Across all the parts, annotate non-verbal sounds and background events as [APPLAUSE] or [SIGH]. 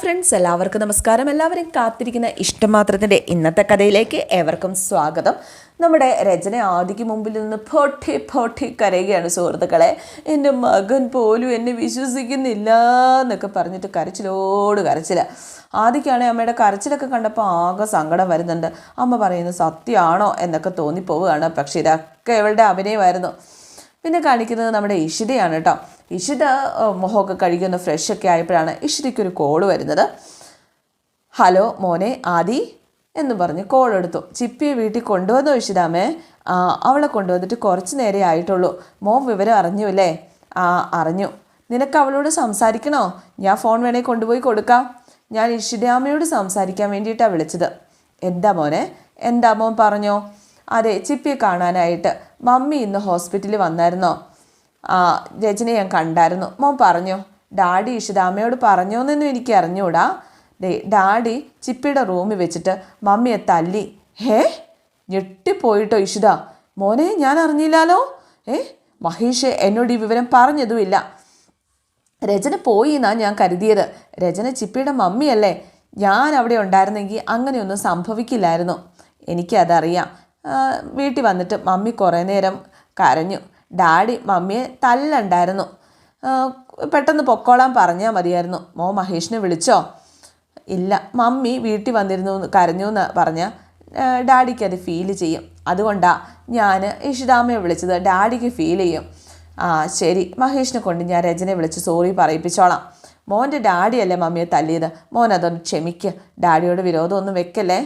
Friends എല്ലാവർക്കും നമസ്കാരം. എല്ലാവരും കാത്തിരിക്കുന്ന ഇഷ്ടമാത്രത്തിന്റെ ഇന്നത്തെ കഥയിലേക്ക് ഏവർക്കും സ്വാഗതം. നമ്മുടെ രചന ആദിക്ക് മുമ്പിൽ നിന്ന് പൊട്ടി പൊട്ടി കരയുകയാണ് സുഹൃത്തുക്കളെ. എന്റെ മകൻ പോലും എന്നെ വിശ്വസിക്കുന്നില്ല എന്നൊക്കെ പറഞ്ഞിട്ട് കരച്ചിലോട് കരച്ചില്ല ആദിക്കാണെങ്കിൽ അമ്മയുടെ കരച്ചിലൊക്കെ കണ്ടപ്പോൾ ആകെ സങ്കടം വരുന്നുണ്ട്. അമ്മ പറയുന്നത് സത്യമാണോ എന്നൊക്കെ തോന്നിപ്പോവുകയാണ്. പക്ഷേ ഇതൊക്കെ ഇവളുടെ അഭിനയമായിരുന്നു. പിന്നെ കാണിക്കുന്നത് നമ്മുടെ ഇഷിതയാണ് കേട്ടോ. ഇഷിത മുഖമൊക്കെ ഫ്രഷ് ഒക്കെ ആയപ്പോഴാണ് ഇഷിതയ്ക്കൊരു കോൾ വരുന്നത്. ഹലോ മോനെ ആദി എന്ന് പറഞ്ഞ് കോൾ എടുത്തു. ചിപ്പിയെ വീട്ടിൽ കൊണ്ടുവന്നോ ഇഷിതാമേ? അവളെ കൊണ്ടുവന്നിട്ട് കുറച്ച് നേരേ ആയിട്ടുള്ളൂ. മോൻ വിവരം അറിഞ്ഞു അല്ലേ ആ അറിഞ്ഞു. നിനക്ക് അവളോട് സംസാരിക്കണോ? ഞാൻ ഫോൺ വേണേൽ കൊണ്ടുപോയി കൊടുക്കാം. ഞാൻ ഇഷിതാമയോട് സംസാരിക്കാൻ വേണ്ടിയിട്ടാണ് വിളിച്ചത്. എന്താ മോനെ? എന്താ മോൻ പറഞ്ഞോ? അതെ ചിപ്പിയെ കാണാനായിട്ട്. മമ്മി ഇന്ന് ഹോസ്പിറ്റലിൽ വന്നായിരുന്നോ? രചന ഞാൻ കണ്ടായിരുന്നു. മോൻ പറഞ്ഞു ഡാഡി ഇഷിതാമ്മയോട് പറഞ്ഞോന്നൊന്നും എനിക്ക് അറിഞ്ഞൂടാ. ഡാഡി ചിപ്പിയുടെ റൂമിൽ വെച്ചിട്ട് മമ്മിയെ തല്ലി. ഹേ ഞെട്ടിപ്പോയിട്ടോ ഇഷിത മോനെ ഞാൻ അറിഞ്ഞില്ലാലോ? ഏ മഹേഷ് എന്നോട് ഈ വിവരം പറഞ്ഞതുമില്ല. രചന പോയി എന്നാണ് ഞാൻ കരുതിയത്. രചന ചിപ്പിയുടെ മമ്മിയല്ലേ. ഞാൻ അവിടെ ഉണ്ടായിരുന്നെങ്കിൽ അങ്ങനെയൊന്നും സംഭവിക്കില്ലായിരുന്നു. എനിക്കതറിയാം. വീട്ടിൽ വന്നിട്ട് മമ്മി കുറേ നേരം കരഞ്ഞു. ഡാഡി മമ്മിയെ തല്ലുണ്ടായിരുന്നു. പെട്ടെന്ന് പൊക്കോളാൻ പറഞ്ഞാൽ മതിയായിരുന്നു. മോ മഹേഷിനെ വിളിച്ചോ? ഇല്ല മമ്മി വീട്ടിൽ വന്നിരുന്നു കരഞ്ഞു എന്ന് പറഞ്ഞാൽ ഡാഡിക്ക് അത് ഫീൽ ചെയ്യും. അതുകൊണ്ടാണ് ഞാൻ ഇഷിതാമ്മയെ വിളിച്ചത്. ഡാഡിക്ക് ഫീൽ ചെയ്യും. ആ ശരി മഹേഷിനെ കൊണ്ട് ഞാൻ രചനയെ വിളിച്ച് സോറി പറയിപ്പിച്ചോളാം. മോന്റെ ഡാഡിയല്ലേ മമ്മിയെ തല്ലിയത്? മോൻ അതൊന്ന് ക്ഷമിക്കുക ഡാഡിയോട് വിരോധമൊന്നും വെക്കല്ലേ?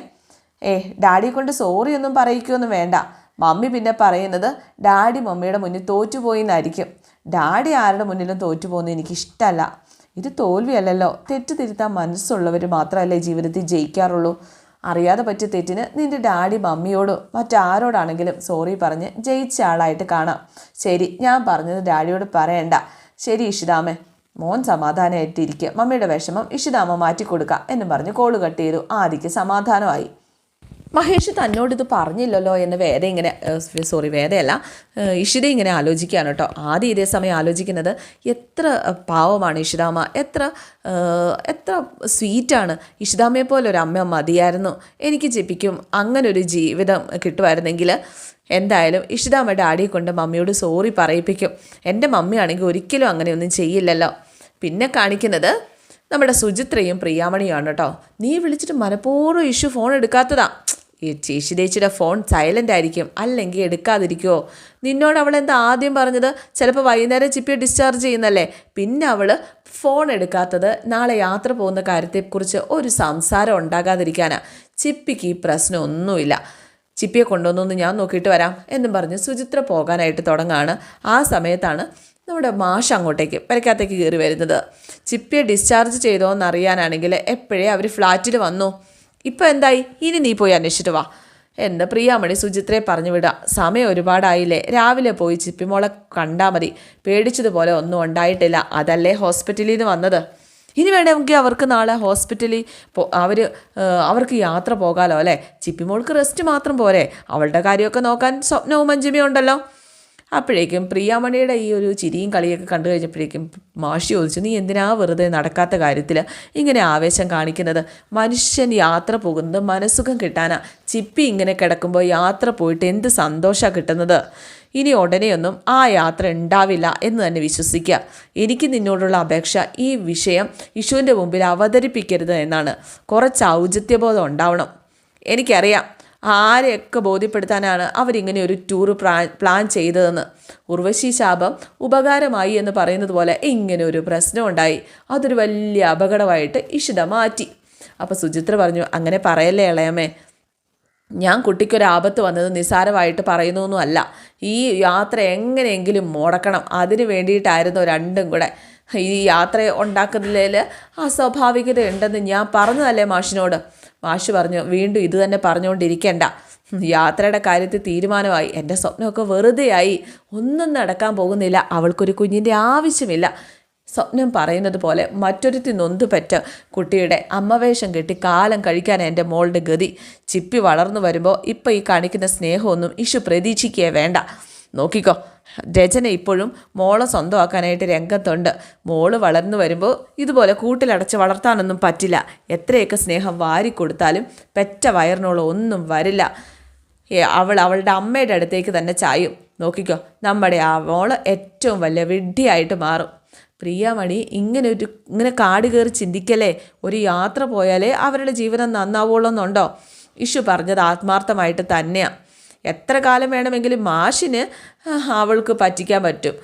ഏ ഡാഡിയെ കൊണ്ട് സോറി ഒന്നും പറയിക്കുമൊന്നും വേണ്ട. മമ്മി പിന്നെ പറയുന്നത് ഡാഡി മമ്മിയുടെ മുന്നിൽ തോറ്റുപോയി എന്നായിരിക്കും ഡാഡി ആരുടെ മുന്നിലും തോറ്റുപോകുന്നത് എനിക്കിഷ്ടമല്ല ഇത് തോൽവിയല്ലല്ലോ. തെറ്റ് തിരുത്താൻ മനസ്സുള്ളവർ മാത്രമല്ലേ ജീവിതത്തിൽ ജയിക്കാറുള്ളൂ. അറിയാതെ പറ്റിയ തെറ്റിന് നിന്റെ ഡാഡി മമ്മിയോടോ മറ്റാരോടാണെങ്കിലും സോറി പറഞ്ഞ് ജയിച്ച ആളായിട്ട് കാണാം. ശരി ഞാൻ പറഞ്ഞത് ഡാഡിയോട് പറയണ്ട. ശരി ഇഷിതാമേ. മോൻ സമാധാനമായിട്ടിരിക്കുക. മമ്മിയുടെ വിഷമം ഇഷിതാമ മാറ്റിക്കൊടുക്കാം എന്നും പറഞ്ഞ് കോൾ കട്ട് ചെയ്തു. ആദിക്ക് സമാധാനമായി. മഹേഷ് തന്നോട് ഇത് പറഞ്ഞില്ലല്ലോ എന്ന് വേറെ ഇങ്ങനെ സോറി വേറെയല്ല ഇഷിത ഇങ്ങനെ ആലോചിക്കുകയാണ് കേട്ടോ. ആദ്യം ഇതേ സമയം ആലോചിക്കുന്നത് എത്ര പാവമാണ് ഇഷിതാമ്മ. എത്ര എത്ര സ്വീറ്റാണ്. ഇഷിതാമ്മയെ പോലെ ഒരു അമ്മ മതിയായിരുന്നു. എനിക്ക് ജപിക്കും. അങ്ങനെ ഒരു ജീവിതം കിട്ടുമായിരുന്നെങ്കിൽ എന്തായാലും ഇഷിതാമ്മ ഡാഡിയെ കൊണ്ട് മമ്മിയോട് സോറി പറയിപ്പിക്കും. എന്റെ മമ്മിയാണെങ്കിൽ ഒരിക്കലും അങ്ങനെയൊന്നും ചെയ്യില്ലല്ലോ. പിന്നെ കാണിക്കുന്നത് നമ്മുടെ സുചിത്രയും പ്രിയാമണിയാണ് കേട്ടോ. നീ വിളിച്ചിട്ട് മനഃപൂർവം ഇഷ്യൂ ഫോൺ എടുക്കാത്തതാ. ഈ ചേച്ചി ചേച്ചിയുടെ ഫോൺ സൈലന്റ് ആയിരിക്കും. അല്ലെങ്കിൽ എടുക്കാതിരിക്കുമോ നിന്നോട് അവൾ എന്താ ആദ്യം പറഞ്ഞത്? ചിലപ്പോൾ വൈകുന്നേരം ചിപ്പി ഡിസ്ചാർജ് ചെയ്യുന്നല്ലേ? പിന്നെ അവൾ ഫോൺ എടുക്കാത്തത് നാളെ യാത്ര പോകുന്ന കാര്യത്തെക്കുറിച്ച് ഒരു സംസാരം ഉണ്ടാകാതിരിക്കാനാണ് ചിപ്പിക്ക് ഈ പ്രശ്നമൊന്നുമില്ല ചിപ്പിയെ കൊണ്ടുവന്നൊന്ന് ഞാൻ നോക്കിയിട്ട് വരാം. എന്നും പറഞ്ഞ് സുചിത്ര പോകാനായിട്ട് തുടങ്ങാണ്. ആ സമയത്താണ് നമ്മുടെ മാഷ് അങ്ങോട്ടേക്ക് പരക്കാത്തേക്ക് കയറി വരുന്നത്. ചിപ്പിയെ ഡിസ്ചാർജ് ചെയ്തോ എന്നറിയാനാണെങ്കിൽ എപ്പോഴേ അവർ ഫ്ലാറ്റിൽ വന്നു. ഇപ്പം എന്തായി? ഇനി നീ പോയി അന്വേഷിച്ചിട്ട് വാ. എന്ന് പ്രിയാമണി സുചിത്രയെ പറഞ്ഞു വിടാം. സമയം ഒരുപാടായില്ലേ? രാവിലെ പോയി ചിപ്പിമോളെ കണ്ടാൽ മതി. പേടിച്ചതുപോലെ ഒന്നും ഉണ്ടായിട്ടില്ല. അതല്ലേ ഹോസ്പിറ്റലിൽ നിന്ന് വന്നത്? ഇനി വേണമെങ്കിൽ അവർക്ക് നാളെ ഹോസ്പിറ്റലിൽ അവർ അവർക്ക് യാത്ര പോകാലോ അല്ലേ? ചിപ്പിമോൾക്ക് റെസ്റ്റ് മാത്രം പോരെ. അവളുടെ കാര്യമൊക്കെ നോക്കാൻ സ്വപ്നവും മഞ്ജുമയും ഉണ്ടല്ലോ. അപ്പോഴേക്കും പ്രിയാമണിയുടെ ഈ ഒരു ചിരിയും കളിയൊക്കെ കണ്ടു കഴിഞ്ഞപ്പോഴേക്കും മാഷി ചോദിച്ചു നീ എന്തിനാ വെറുതെ നടക്കാത്ത കാര്യത്തിൽ ഇങ്ങനെ ആവേശം കാണിക്കുന്നത്? മനുഷ്യൻ യാത്ര പോകുന്നത് മനസ്സുഖം കിട്ടാനാ. ചിപ്പി ഇങ്ങനെ കിടക്കുമ്പോൾ യാത്ര പോയിട്ട് എന്ത് സന്തോഷമാണ് കിട്ടുന്നത്? ഇനി ഉടനെയൊന്നും ആ യാത്ര ഉണ്ടാവില്ല എന്ന് തന്നെ വിശ്വസിക്കുക. എനിക്ക് നിന്നോടുള്ള അപേക്ഷ ഈ വിഷയം ഇഷുവിന്റെ മുമ്പിൽ അവതരിപ്പിക്കരുത് എന്നാണ്. കുറച്ച് ഔചിത്യബോധം ഉണ്ടാവണം. എനിക്കറിയാം ആരെയൊക്കെ ബോധ്യപ്പെടുത്താനാണ് അവരിങ്ങനെ ഒരു ടൂർ പ്ലാൻ ചെയ്തതെന്ന്. ഉർവശി ശാപം ഉപകാരമായി എന്ന് പറയുന്നത് പോലെ ഇങ്ങനെ ഒരു പ്രശ്നം ഉണ്ടായി. അതൊരു വലിയ അപകടമായിട്ട് ഇഷിത മാറ്റി. അപ്പോൾ സുചിത്ര പറഞ്ഞു അങ്ങനെ പറയല്ലേ ഇളയമ്മേ. ഞാൻ കുട്ടിക്കൊരാപത്ത് വന്നത് നിസാരമായിട്ട് പറയുന്നൊന്നും അല്ല. ഈ യാത്ര എങ്ങനെയെങ്കിലും മുടക്കണം. അതിന് വേണ്ടിയിട്ടായിരുന്നു രണ്ടും കൂടെ. ഈ യാത്ര ഉണ്ടാക്കുന്നതിൽ അസ്വാഭാവികത ഉണ്ടെന്ന് ഞാൻ പറഞ്ഞതല്ലേ മാഷിനോട്? മാഷ് പറഞ്ഞു വീണ്ടും ഇത് തന്നെ പറഞ്ഞുകൊണ്ടിരിക്കേണ്ട. യാത്രയുടെ കാര്യത്തിൽ തീരുമാനമായി. എന്റെ സ്വപ്നമൊക്കെ വെറുതെയായി. ഒന്നും നടക്കാൻ പോകുന്നില്ല. അവൾക്കൊരു കുഞ്ഞിന്റെ ആവശ്യമില്ല. സ്വപ്നം പറയുന്നത് പോലെ മറ്റൊരുത്തി നൊന്തുപറ്റ കുട്ടിയുടെ അമ്മവേഷം കെട്ടി കാലം കഴിക്കാൻ എന്റെ മോളുടെ ഗതി. ചിപ്പി വളർന്നു വരുമ്പോൾ ഇപ്പം ഈ കാണിക്കുന്ന സ്നേഹമൊന്നും ഇഷു പ്രതീക്ഷിക്കുകയേ വേണ്ട. നോക്കിക്കോ. രചന ഇപ്പോഴും മോളെ സ്വന്തമാക്കാനായിട്ട് രംഗത്തുണ്ട്. മോൾ വളർന്നു വരുമ്പോൾ ഇതുപോലെ കൂട്ടിലടച്ച് വളർത്താനൊന്നും പറ്റില്ല. എത്രയൊക്കെ സ്നേഹം വാരിക്കൊടുത്താലും പെറ്റ വയറിനോളം ഒന്നും വരില്ല. അവൾ അവളുടെ അമ്മയുടെ അടുത്തേക്ക് തന്നെ ചായും. നോക്കിക്കോ നമ്മുടെ ആ മോൾ ഏറ്റവും വലിയ വിഡ്ഢിയായിട്ട് മാറും. പ്രിയാമണി ഇങ്ങനെ ഒരു ഇങ്ങനെ കാട് കയറി ചിന്തിക്കലേ ഒരു യാത്ര പോയാലേ അവരുടെ ജീവിതം നന്നാവുള്ളൂന്നുണ്ടോ? ഇഷു പറഞ്ഞത് ആത്മാർത്ഥമായിട്ട് തന്നെയാണ് എത്ര കാലം വേണമെങ്കിലും മാഷിന് അവൾക്ക് പറ്റിക്കാൻ പറ്റും.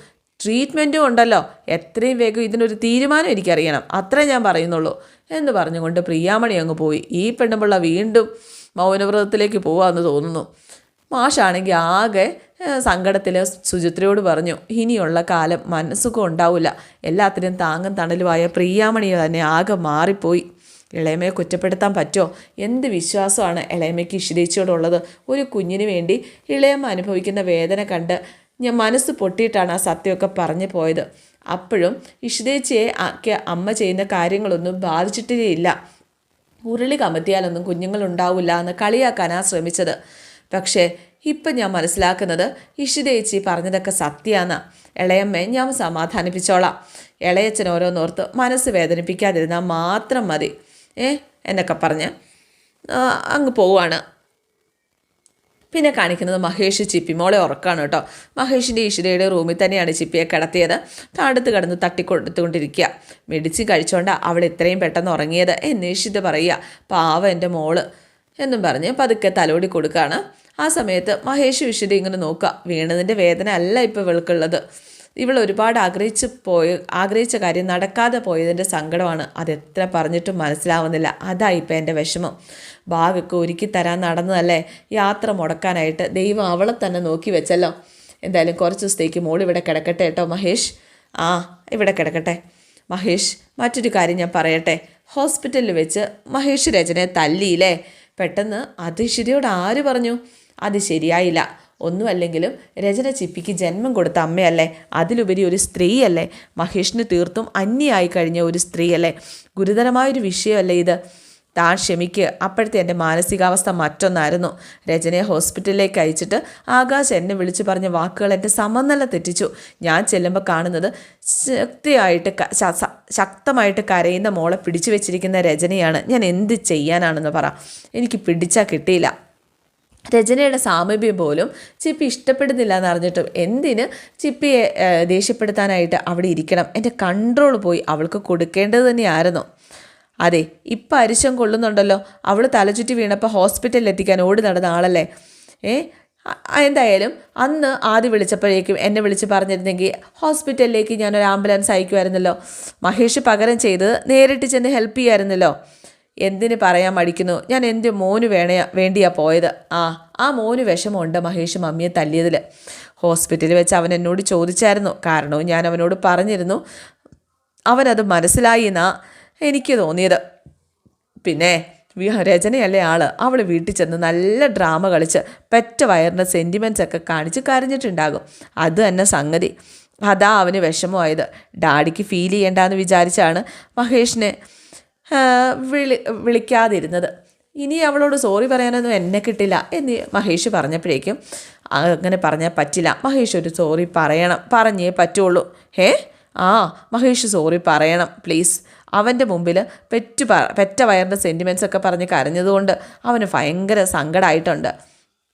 ട്രീറ്റ്മെന്റും ഉണ്ടല്ലോ. എത്രയും വേഗം ഇതിനൊരു തീരുമാനം എനിക്കറിയണം. അത്രേ ഞാൻ പറയുന്നുള്ളൂ എന്ന് പറഞ്ഞുകൊണ്ട് പ്രിയാമണി അങ്ങ് പോയി. ഈ പെണ്ണുമ്പിള്ള വീണ്ടും മൗനവ്രതത്തിലേക്ക് പോവാന്ന് തോന്നുന്നു. മാഷാണെങ്കിൽ ആകെ സങ്കടത്തിൽ സുചിത്രയോട് പറഞ്ഞു ഇനിയുള്ള കാലം മനസ്സുഖം ഉണ്ടാവില്ല എല്ലാത്തിനും താങ്ങും തണലുമായ പ്രിയാമണി തന്നെ ആകെ മാറിപ്പോയി. ഇളയമയെ കുറ്റപ്പെടുത്താൻ പറ്റുമോ എന്ത് വിശ്വാസമാണ് ഇളയമയ്ക്ക് ഇഷിതേച്ചിയോടുള്ളത് ഒരു കുഞ്ഞിന് വേണ്ടി ഇളയമ്മ അനുഭവിക്കുന്ന വേദന കണ്ട് ഞാൻ മനസ്സ് പൊട്ടിയിട്ടാണ് ആ സത്യമൊക്കെ പറഞ്ഞു പോയത്. അപ്പോഴും ഇഷിതേച്ചിയെ അമ്മ ചെയ്യുന്ന കാര്യങ്ങളൊന്നും ബാധിച്ചിട്ടേ ഇല്ല ഉരുളി കമത്തിയാലൊന്നും കുഞ്ഞുങ്ങളുണ്ടാവില്ല എന്ന് കളിയാക്കാനാണ് ശ്രമിച്ചത്. പക്ഷേ ഇപ്പം ഞാൻ മനസ്സിലാക്കുന്നത് ഇഷിതേച്ചി പറഞ്ഞതൊക്കെ സത്യമാണ് ഇളയമ്മയെ ഞാൻ സമാധാനിപ്പിച്ചോളാം. ഇളയച്ചൻ ഓരോന്നോർത്ത് മനസ്സ് വേദനിപ്പിക്കാതിരുന്നാൽ മാത്രം മതി. ഏ? എന്നൊക്കെ പറഞ്ഞ് അങ്ങ് പോവാണ്. പിന്നെ കാണിക്കുന്നത് മഹേഷ് ചിപ്പി. മോളെ ഉറക്കാണ് കേട്ടോ. മഹേഷിന്റെ ഈശ്വരയുടെ റൂമിൽ തന്നെയാണ് ചിപ്പിയെ കിടത്തിയത്. താടത്ത് കിടന്ന് തട്ടിക്കൊടുത്തുകൊണ്ടിരിക്കുക. മെഡിസിൻ കഴിച്ചുകൊണ്ട് അവൾ ഇത്രയും പെട്ടെന്ന് ഉറങ്ങിയത്. എന്നേഷിത് പറയുക പാവ എന്റെ മോൾ. എന്നും പറഞ്ഞ് പതുക്കെ തലോടി കൊടുക്കുകയാണ്. ആ സമയത്ത് മഹേഷ് വിശ്വതി ഇങ്ങനെ നോക്കുക. വീണതിന്റെ വേദന അല്ല ഇപ്പോൾ ഇവൾക്കുള്ളത്. ഇവൾ ഒരുപാട് ആഗ്രഹിച്ച് പോയ ആഗ്രഹിച്ച കാര്യം നടക്കാതെ പോയതിന്റെ സങ്കടമാണ്. അതെത്ര പറഞ്ഞിട്ടും മനസ്സിലാവുന്നില്ല. അതാ ഇപ്പം എന്റെ വിഷമം. ബാഗൊക്കെ ഒരുക്കി തരാൻ നടന്നതല്ലേ? യാത്ര മുടക്കാനായിട്ട് ദൈവം അവളെ തന്നെ നോക്കി വെച്ചല്ലോ. എന്തായാലും കുറച്ച് ദിവസത്തേക്ക് മോൾ ഇവിടെ കിടക്കട്ടെ കേട്ടോ മഹേഷ്. ആ ഇവിടെ കിടക്കട്ടെ. മഹേഷ് മറ്റൊരു കാര്യം ഞാൻ പറയട്ടെ. ഹോസ്പിറ്റലിൽ വെച്ച് മഹേഷ് രചനയെ തല്ലിയില്ലേ? പെട്ടെന്ന് അത് ശരിയോട് ആര് പറഞ്ഞു? അത് ശരിയായില്ല. ഒന്നുമല്ലെങ്കിലും രചന ചിപ്പിക്ക് ജന്മം കൊടുത്ത അമ്മയല്ലേ? അതിലുപരി ഒരു സ്ത്രീയല്ലേ? മഹേഷിന് തീർത്തും അന്യായി കഴിഞ്ഞ ഒരു സ്ത്രീയല്ലേ? ഗുരുതരമായൊരു വിഷയമല്ലേ ഇത്? താൻ ക്ഷമിക്ക്. അപ്പോഴത്തെ എന്റെ മാനസികാവസ്ഥ മറ്റൊന്നായിരുന്നു. രചനയെ ഹോസ്പിറ്റലിലേക്ക് അയച്ചിട്ട് ആകാശ് എന്നെ വിളിച്ചു പറഞ്ഞ വാക്കുകൾ എന്റെ സമനില തെറ്റിച്ചു. ഞാൻ ചെല്ലുമ്പോൾ കാണുന്നത് ശക്തിയായിട്ട് ശക്തമായിട്ട് കരയുന്ന മോളെ പിടിച്ചു വെച്ചിരിക്കുന്ന രചനയാണ്. ഞാൻ എന്ത് ചെയ്യാനാണെന്ന് പറ. എനിക്ക് പിടിച്ചാൽ കിട്ടിയില്ല. രചനയുടെ സാമീപ്യം പോലും ചിപ്പി ഇഷ്ടപ്പെടുന്നില്ല എന്നറിഞ്ഞിട്ടും എന്തിന് ചിപ്പിയെ ദേഷ്യപ്പെടുത്താനായിട്ട് അവിടെ ഇരിക്കണം? എന്റെ കൺട്രോൾ പോയി. അവൾക്ക് കൊടുക്കേണ്ടത് തന്നെയായിരുന്നു. അതെ ഇപ്പം അരിശം കൊള്ളുന്നുണ്ടല്ലോ. അവൾ തലചുറ്റി വീണപ്പോൾ ഹോസ്പിറ്റലിൽ എത്തിക്കാൻ ഓടി നടന്ന ആളല്ലേ? ഏ എന്തായാലും അന്ന് ആദ്യം വിളിച്ചപ്പോഴേക്കും എന്നെ വിളിച്ച് പറഞ്ഞിരുന്നെങ്കിൽ ഹോസ്പിറ്റലിലേക്ക് ഞാനൊരു ആംബുലൻസ് അയക്കുമായിരുന്നല്ലോ മഹേഷ് പകരം ചെയ്ത് നേരിട്ട് ചെന്ന് ഹെൽപ്പ് ചെയ്യായിരുന്നല്ലോ എന്തിന് പറയാൻ മടിക്കുന്നു? ഞാൻ എന്റെ മോന് വേണ വേണ്ടിയാ പോയത്. ആ ആ മോന് വിഷമമുണ്ട് മഹേഷ് മമ്മിയെ തല്ലിയതിൽ ഹോസ്പിറ്റലിൽ വെച്ച് അവൻ എന്നോട് ചോദിച്ചായിരുന്നു. കാരണവും ഞാൻ അവനോട് പറഞ്ഞിരുന്നു. അവനത് മനസ്സിലായി എന്നാ എനിക്ക് തോന്നിയത്. പിന്നെ രചനയല്ലേ ആൾ അവൾ വീട്ടിൽ ചെന്ന് നല്ല ഡ്രാമ കളിച്ച് പെറ്റ വയറിന്റെ സെന്റിമെന്റ്സ് ഒക്കെ കാണിച്ച് കരഞ്ഞിട്ടുണ്ടാകും. അത് തന്നെ സംഗതി. അതാ അവന് വിഷമമായത്. ഡാഡിക്ക് ഫീൽ ചെയ്യേണ്ടെന്ന് വിചാരിച്ചാണ് മഹേഷിനെ വിളി വിളിക്കാതിരുന്നത്. ഇനി അവളോട് സോറി പറയാനൊന്നും എന്നെ കിട്ടില്ല എന്ന് മഹേഷ് പറഞ്ഞപ്പോഴേക്കും അങ്ങനെ പറഞ്ഞാൽ പറ്റില്ല. മഹേഷ് ഒരു സോറി പറയണം പറഞ്ഞേ പറ്റുള്ളൂ. ഏ ആ മഹേഷ് സോറി പറയണം പ്ലീസ് അവന്റെ മുമ്പിൽ പെറ്റു പ പെറ്റ വയറിന്റെ സെന്റിമെന്റ്സ് ഒക്കെ പറഞ്ഞ് കരഞ്ഞതുകൊണ്ട് അവന് ഭയങ്കര സങ്കടമായിട്ടുണ്ട്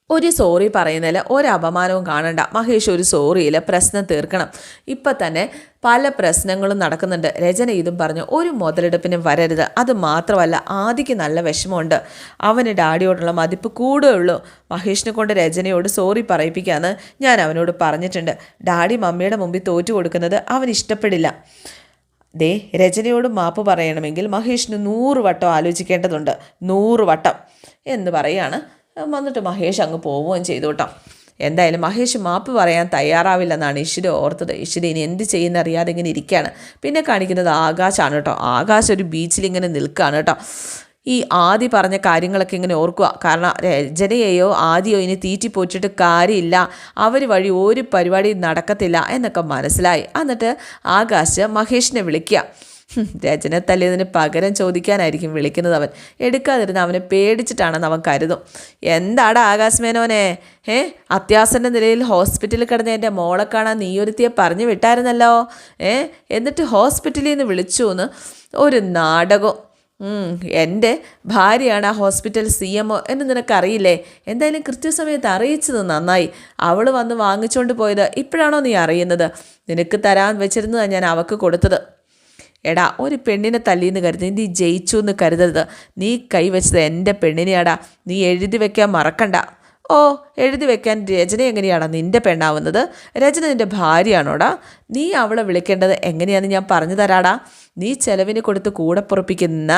ഒരു സോറി പറയുന്നതിൽ ഒരു അപമാനവും കാണണ്ട. മഹേഷ് ഒരു സോറിയിൽ പ്രശ്നം തീർക്കണം. ഇപ്പം തന്നെ പല പ്രശ്നങ്ങളും നടക്കുന്നുണ്ട്. രചന ഇതും പറഞ്ഞു ഒരു മുതലെടുപ്പിനും വരരുത്. അത് മാത്രമല്ല ആദിക്ക് നല്ല വിഷമമുണ്ട്. അവന് ഡാഡിയോടുള്ള മതിപ്പ് കൂടുകയുള്ളൂ മഹേഷിനെ കൊണ്ട് രചനയോട് സോറി പറയിപ്പിക്കാമെന്ന് ഞാൻ അവനോട് പറഞ്ഞിട്ടുണ്ട്. ഡാഡി മമ്മിയുടെ മുമ്പിൽ തോറ്റു കൊടുക്കുന്നത് അവൻ ഇഷ്ടപ്പെടില്ല. ദേ രചനയോട് മാപ്പ് പറയണമെങ്കിൽ മഹേഷിന് നൂറ് വട്ടം ആലോചിക്കേണ്ടതുണ്ട്. നൂറ് വട്ടം. എന്ന് പറയാണ് വന്നിട്ട് മഹേഷ് അങ്ങ് പോവുകയും ചെയ്തു കേട്ടോ. എന്തായാലും മഹേഷ് മാപ്പ് പറയാൻ തയ്യാറാവില്ലെന്നാണ് ഈശ്വര ഓർത്തത്. ഈശ്വര ഇനി എന്ത് ചെയ്യുന്ന അറിയാതെ ഇങ്ങനെ ഇരിക്കുകയാണ്. പിന്നെ കാണിക്കുന്നത് ആകാശാണ് കേട്ടോ. ആകാശ് ഒരു ബീച്ചിൽ ഇങ്ങനെ നിൽക്കുകയാണ് കേട്ടോ. ഈ ആദി പറഞ്ഞ കാര്യങ്ങളൊക്കെ ഇങ്ങനെ ഓർക്കുക. കാരണം രചനയെയോ ആദിയോ ഇനി തീറ്റി പോറ്റിട്ട് കാര്യമില്ല. അവർ വഴി ഒരു പരിപാടി നടക്കത്തില്ല എന്നൊക്കെ മനസ്സിലായി. എന്നിട്ട് ആകാശ് മഹേഷിനെ വിളിക്കുക. [LAUGHS] ഹും, രജനെ തല്ലിയതിന് പകരം ചോദിക്കാനായിരിക്കും വിളിക്കുന്നത് അവൻ. എടുക്കാതിരുന്ന് അവനെ പേടിച്ചിട്ടാണെന്ന് അവൻ കരുതും. എന്താടാ ആകാശമേനോനെ ഏ അത്യാസന്റെ നിലയിൽ ഹോസ്പിറ്റലിൽ കിടന്ന എന്റെ മോളെ കാണാൻ നീയൊരുത്തിയെ പറഞ്ഞു വിട്ടായിരുന്നല്ലോ? ഏ എന്നിട്ട് ഹോസ്പിറ്റലിൽ നിന്ന് വിളിച്ചു എന്ന് ഒരു നാടകം. എന്റെ ഭാര്യയാണ് ആ ഹോസ്പിറ്റൽ സി എം ഒ എന്ന് നിനക്കറിയില്ലേ? എന്തായാലും കൃത്യസമയത്ത് അറിയിച്ചത് നന്നായി. അവൾ വന്ന് വാങ്ങിച്ചുകൊണ്ട് പോയത് ഇപ്പോഴാണോ നീ അറിയുന്നത്? നിനക്ക് തരാൻ വെച്ചിരുന്നതാണ് ഞാൻ അവൾക്ക് കൊടുത്തത്. എടാ ഒരു പെണ്ണിനെ തല്ലിയെന്ന് കരുതി നീ ജയിച്ചു എന്ന് കരുതരുത്. നീ കൈവച്ചത് എന്റെ പെണ്ണിനെയാടാ. നീ എഴുതി വെക്കാൻ മറക്കണ്ട. ഓ എഴുതി വെക്കാൻ രചന എങ്ങനെയാണ് നിന്റെ പെണ്ണാവുന്നത്? രചന നിന്റെ ഭാര്യയാണോടാ? നീ അവളെ വിളിക്കേണ്ടത് എങ്ങനെയാണെന്ന് ഞാൻ പറഞ്ഞു തരാടാ. നീ ചെലവിന് കൊടുത്ത് കൂടെ പുറപ്പിക്കുന്ന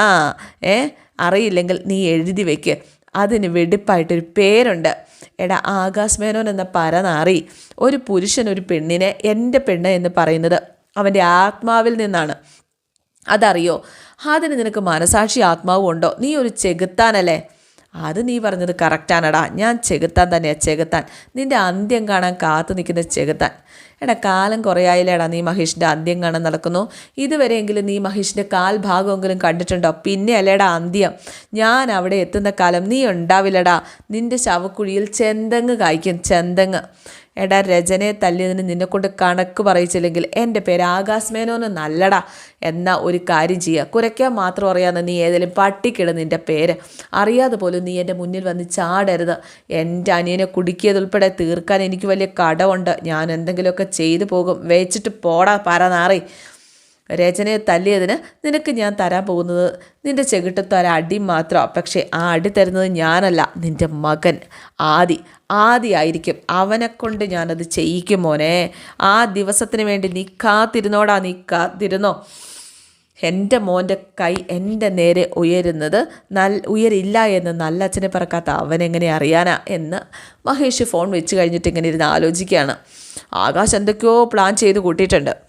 ഏ അറിയില്ലെങ്കിൽ നീ എഴുതി വെക്ക്. അതിന് വെടിപ്പായിട്ടൊരു പേരുണ്ട്. എടാ ആകാശ് മേനോൻ എന്ന പരനാറി ഒരു പുരുഷൻ ഒരു പെണ്ണിനെ എന്റെ പെണ്ണ് എന്ന് പറയുന്നത് അവന്റെ ആത്മാവിൽ നിന്നാണ്. അതറിയോ? അതിന് നിനക്ക് മനസാക്ഷി ആത്മാവും ഉണ്ടോ? നീ ഒരു ചെകുത്താനല്ലേ? അത് നീ പറഞ്ഞത് കറക്റ്റാണടാ ഞാൻ ചെകുത്താൻ തന്നെയാണ് ചെകുത്താൻ. നിന്റെ അന്ത്യം കാണാൻ കാത്തു നിൽക്കുന്ന ചെകുത്താൻ. എടാ കാലം കുറയായില്ലേടാ നീ മഹേഷിന്റെ അന്ത്യം കാണാൻ നടക്കുന്നു. ഇതുവരെയെങ്കിലും നീ മഹേഷിന്റെ കാൽ ഭാഗമെങ്കിലും കണ്ടിട്ടുണ്ടോ? പിന്നെ അല്ലേടാ അന്ത്യം. ഞാൻ അവിടെ എത്തുന്ന കാലം നീ ഉണ്ടാവില്ലടാ. നിന്റെ ശവക്കുഴിയിൽ ചെന്തങ്ങ് കായ്ക്കും. ചെന്തങ്ങ്. എടാ രചനയെ തല്ലിയതിന് നിന്നെക്കൊണ്ട് കണക്ക് പറയിച്ചില്ലെങ്കിൽ എന്റെ പേര് ആകാശ് നല്ലടാ. എന്ന ഒരു കാര്യം ചെയ്യുക കുരയ്ക്കാൻ മാത്രം അറിയാവുന്ന നീ ഏതെങ്കിലും പട്ടിക്കിട നിന്റെ പേര്. അറിയാതെ പോലും നീ എന്റെ മുന്നിൽ വന്ന് ചാടരുത്. എന്റെ അനിയനെ കുടുക്കിയതുൾപ്പെടെ തീർക്കാൻ എനിക്ക് വലിയ കടമുണ്ട് ഞാൻ എന്തെങ്കിലുമൊക്കെ ചെയ്തു പോകും. വെച്ചിട്ട് പോടാ പരനാറി രചനയെ തല്ലിയതിന് നിനക്ക് ഞാൻ തരാൻ പോകുന്നത് നിന്റെ ചെകിട്ടത്ത് ഒരു അടി മാത്രമാണ് പക്ഷേ ആ അടി തരുന്നത് ഞാനല്ല നിന്റെ മകൻ. ആദി ആദി ആയിരിക്കും അവനെ കൊണ്ട് ഞാനത് ചെയ്യിക്കും മോനെ. ആ ദിവസത്തിന് വേണ്ടി നീ കാത്തിരുന്നോടാ നീ കാത്തിരുന്നോ. എന്റെ മോന്റെ കൈ എന്റെ നേരെ ഉയരുന്നത് നൽ ഉയരില്ല എന്ന് നല്ല അച്ഛനെ പറക്കാത്ത അവനെങ്ങനെ അറിയാനാ എന്ന് മഹേഷ് ഫോൺ വെച്ച് കഴിഞ്ഞിട്ട് ഇങ്ങനെ ഇരുന്ന് ആലോചിക്കുകയാണ്. ആകാശ് എന്തൊക്കെയോ പ്ലാൻ ചെയ്ത് കൂട്ടിയിട്ടുണ്ട്.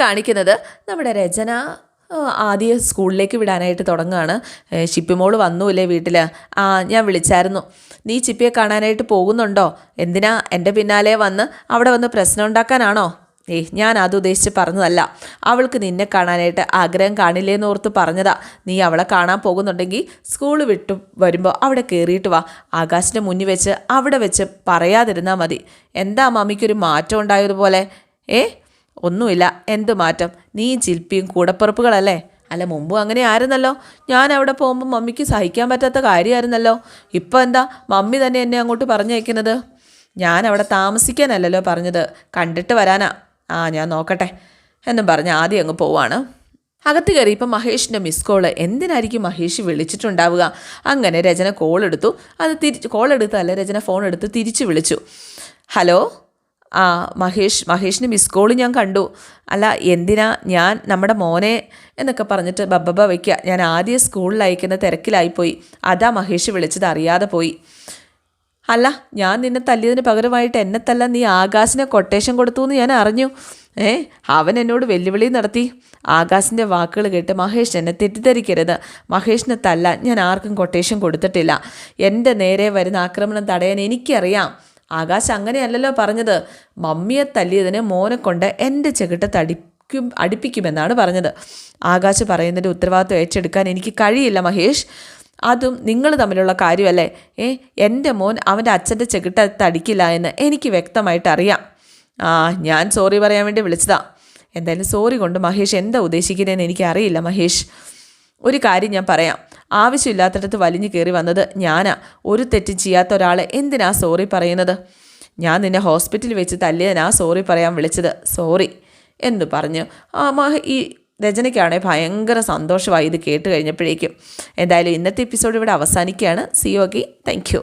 കാണിക്കുന്നത് നമ്മുടെ രചന ആദ്യ സ്കൂളിലേക്ക് വിടാനായിട്ട് തുടങ്ങുകയാണ്. ഏ, വന്നൂല്ലേ വീട്ടിൽ ആ ഞാൻ വിളിച്ചായിരുന്നു. നീ ചിപ്പിയെ കാണാനായിട്ട് പോകുന്നുണ്ടോ? എന്തിനാ എന്റെ പിന്നാലെ വന്ന് അവിടെ വന്ന് പ്രശ്നം ഉണ്ടാക്കാനാണോ? ഏയ് ഞാൻ അത് ഉദ്ദേശിച്ച് പറഞ്ഞതല്ല. അവൾക്ക് നിന്നെ കാണാനായിട്ട് ആഗ്രഹം കാണില്ലേന്ന് ഓർത്ത് പറഞ്ഞതാ. നീ അവളെ കാണാൻ പോകുന്നുണ്ടെങ്കിൽ സ്കൂൾ വിട്ടു വരുമ്പോൾ അവിടെ കയറിയിട്ട് വാ. ആകാശിന്റെ മുന്നിൽ വെച്ച് അവിടെ വെച്ച് പറയാതിരുന്നാൽ മതി. എന്താ മമ്മിക്കൊരു മാറ്റം ഉണ്ടായതുപോലെ ഏ ഒന്നുമില്ല. എന്ത് മാറ്റം? നീ ചിൽപ്പിയും കൂടപ്പുറപ്പുകളല്ലേ? അല്ല മുമ്പും അങ്ങനെ ആയിരുന്നല്ലോ. ഞാൻ അവിടെ പോകുമ്പോൾ മമ്മിക്ക് സഹിക്കാൻ പറ്റാത്ത കാര്യമായിരുന്നല്ലോ. ഇപ്പോൾ എന്താ? മമ്മി തന്നെ എന്നെ അങ്ങോട്ട് പറഞ്ഞയക്കുന്നത്. ഞാൻ അവിടെ താമസിക്കാനല്ലല്ലോ പറഞ്ഞത്. കണ്ടിട്ട് വരാനാ. ആ ഞാൻ നോക്കട്ടെ. എന്നും പറഞ്ഞ് ആദ്യം അങ്ങ് പോവാണ്. അകത്ത് കയറി ഇപ്പം മഹേഷിന്റെ മിസ് കോൾ എന്തിനായിരിക്കും മഹേഷ് വിളിച്ചിട്ടുണ്ടാവുക? അങ്ങനെ രചന കോൾ എടുത്തു. അത് തിരിച്ച് കോൾ എടുത്തല്ല രചന ഫോൺ എടുത്ത് തിരിച്ച് വിളിച്ചു. ഹലോ? ആ മഹേഷ് മഹേഷിന് മിസ് കോൾ ഞാൻ കണ്ടു. അല്ല എന്തിനാ ഞാൻ നമ്മുടെ മോനെ എന്നൊക്കെ പറഞ്ഞിട്ട് ബബ്ബബ വയ്ക്കുക ഞാൻ ആദ്യം സ്കൂളിൽ അയക്കുന്ന തിരക്കിലായിപ്പോയി. അതാ മഹേഷ് വിളിച്ചത് അറിയാതെ പോയി. അല്ല ഞാൻ നിന്നെ തല്ലിയതിന് പകരമായിട്ട് എന്നെ തല്ല നീ ആകാശിനെ കൊട്ടേഷൻ കൊടുത്തു എന്ന് ഞാൻ അറിഞ്ഞു. ഏ അവൻ എന്നോട് വെല്ലുവിളി നടത്തി. ആകാശിന്റെ വാക്കുകൾ കേട്ട് മഹേഷ് എന്നെ തെറ്റിദ്ധരിക്കരുത്. മഹേഷിനെ തല്ല ഞാൻ ആർക്കും കൊട്ടേഷൻ കൊടുത്തിട്ടില്ല. എന്റെ നേരെ വരുന്ന ആക്രമണം തടയാൻ എനിക്കറിയാം. ആകാശ് അങ്ങനെയല്ലല്ലോ പറഞ്ഞത്. മമ്മിയെ തല്ലിയതിനെ മോനെ കൊണ്ട് എന്റെ ചെകിട്ട തടിക്കും അടുപ്പിക്കുമെന്നാണ് പറഞ്ഞത്. ആകാശ് പറയുന്നതിന്റെ ഉത്തരവാദിത്വം ഏറ്റെടുക്കാൻ എനിക്ക് കഴിയില്ല മഹേഷ്. അതും നിങ്ങൾ തമ്മിലുള്ള കാര്യമല്ലേ? ഏ എന്റെ മോൻ അവന്റെ അച്ഛന്റെ ചെകിട്ട തടിക്കില്ല എന്ന് എനിക്ക് വ്യക്തമായിട്ട് അറിയാം. ആ ഞാൻ സോറി പറയാൻ വേണ്ടി വിളിച്ചതാ. എന്തായാലും സോറി കൊണ്ട് മഹേഷ് എന്താ ഉദ്ദേശിക്കുന്നതെന്ന് എനിക്കറിയില്ല മഹേഷ്. ഒരു കാര്യം ഞാൻ പറയാം. ആവശ്യമില്ലാത്തടത്ത് വലിഞ്ഞു കയറി വന്നത് ഞാനാ. ഒരു തെറ്റും ചെയ്യാത്ത ഒരാളെ എന്തിനാ സോറി പറയുന്നത്? ഞാൻ നിന്നെ ഹോസ്പിറ്റലിൽ വെച്ച് തല്ലിയതിനാ സോറി പറയാൻ വിളിച്ചത്. സോറി എന്ന് പറഞ്ഞു. ഈ രചനയ്ക്കാണെങ്കിൽ ഭയങ്കര സന്തോഷമായി ഇത് കേട്ട് കഴിഞ്ഞപ്പോഴേക്കും. എന്തായാലും ഇന്നത്തെ എപ്പിസോഡ് ഇവിടെ അവസാനിക്കുകയാണ്. C okay thank